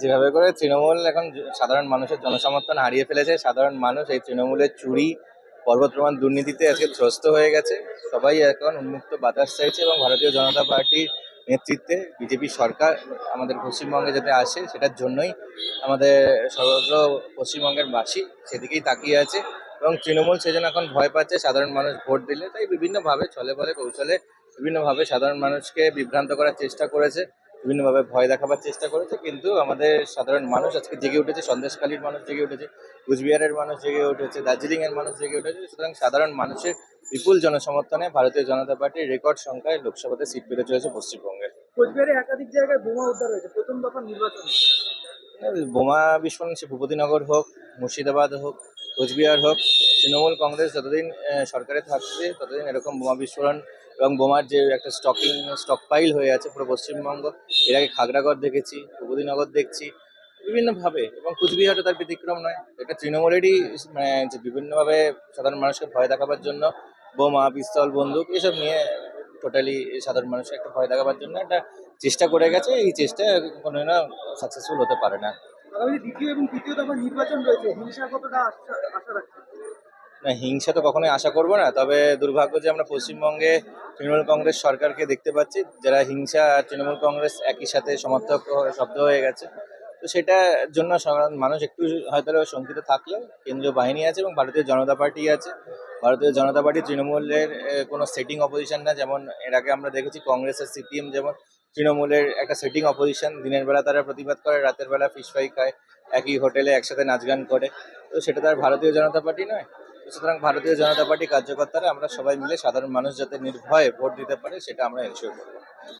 যেভাবে করে তৃণমূল এখন সাধারণ মানুষের জনসমর্থন হারিয়ে ফেলেছে, সাধারণ মানুষ এই তৃণমূলের চুরি পর্বত প্রমাণ দুর্নীতিতে আজকে ত্রস্ত হয়ে গেছে। সবাই এখন উন্মুক্ত বাতাস চাইছে এবং ভারতীয় জনতা পার্টির নেতৃত্বে বিজেপি সরকার আমাদের পশ্চিমবঙ্গে যাতে আসে, সেটার জন্যই আমাদের সর্বত্র পশ্চিমবঙ্গের বাসী সেদিকেই তাকিয়ে আছে। এবং তৃণমূল সেজন্য এখন ভয় পাচ্ছে সাধারণ মানুষ ভোট দিলে। তাই বিভিন্নভাবে ছলে বলে কৌশলে বিভিন্নভাবে সাধারণ মানুষকে বিভ্রান্ত করার চেষ্টা করেছে বিভিন্নভাবে ভয় দেখাবার চেষ্টা করেছে। কিন্তু আমাদের সাধারণ মানুষ আজকে জেগে উঠেছে সন্দেশখালীর মানুষ জেগে উঠেছে কুচবিহারের মানুষ জেগে উঠেছে দার্জিলিংয়ের মানুষ জেগে উঠেছে। সুতরাং সাধারণ মানুষের বিপুল জনসমর্থনে ভারতীয় জনতা পার্টির রেকর্ড সংখ্যায় লোকসভাতে সিট পেতে চলেছে পশ্চিমবঙ্গে। কোচবিহারে একাধিক জায়গায় বোমা উদ্ধার হয়েছে। প্রথম দফা নির্বাচন। বোমা বিস্ফোরণ সে ভূপতিনগর হোক মুর্শিদাবাদ হোক কোচবিহার হোক, তৃণমূল কংগ্রেস যতদিন সরকারে থাকছে, ততদিন এরকম বোমা বিস্ফোরণ এবং বোমার যে একটা স্টকিং স্টকপাইল হয়ে আছে পুরো পশ্চিমবঙ্গ, এর আগে খাগড়াগড় দেখেছি ভূপতিনগর দেখছি, বিভিন্নভাবে এবং কুচবিহারও তার ব্যতিক্রম নয়। এটা তৃণমূলেরই মানে যে বিভিন্নভাবে সাধারণ মানুষকে ভয় দেখাবার জন্য বোমা, পিস্তল, বন্দুক, এসব নিয়ে টোটালি সাধারণ মানুষকে একটা ভয় দেখাবার জন্য একটা চেষ্টা করে গেছে। এই চেষ্টা কোনো না সাকসেসফুল হতে পারে না। হিংসা না, হিংসা তো কখনোই আশা করব না, তবে দুর্ভাগ্য যে আমরা পশ্চিমবঙ্গে তৃণমূল কংগ্রেস সরকারকে দেখতে পাচ্ছি, যারা হিংসা তৃণমূল কংগ্রেস একই সাথে সমর্থক শব্দ হয়ে গেছে। তো সেটার জন্য সাধারণ মানুষ একটু হয়তো শঙ্কিত থাকলেও কেন্দ্রীয় বাহিনী আছে এবং ভারতীয় জনতা পার্টি আছে। ভারতীয় জনতা পার্টি তৃণমূলের কোনো সেটিং অপোজিশন না, যেমন এর আগে আমরা দেখেছি কংগ্রেস আর সিপিএম যেমন তৃণমূলের একটা সেটিং অপোজিশন দিনের বেলা তারা প্রতিবাদ করে, রাতের বেলা ফিশ ফ্রাই খায়, একই হোটেলে একসাথে নাচ গান করে। তো সেটা তার ভারতীয় জনতা পার্টি নয়। সুতরাং ভারতীয় জনতা পার্টি কার্যকর্তারা আমরা সবাই মিলে সাধারণ মানুষ যাতে নির্ভয়ে ভোট দিতে পারে, সেটা আমরা এনশিওর করব।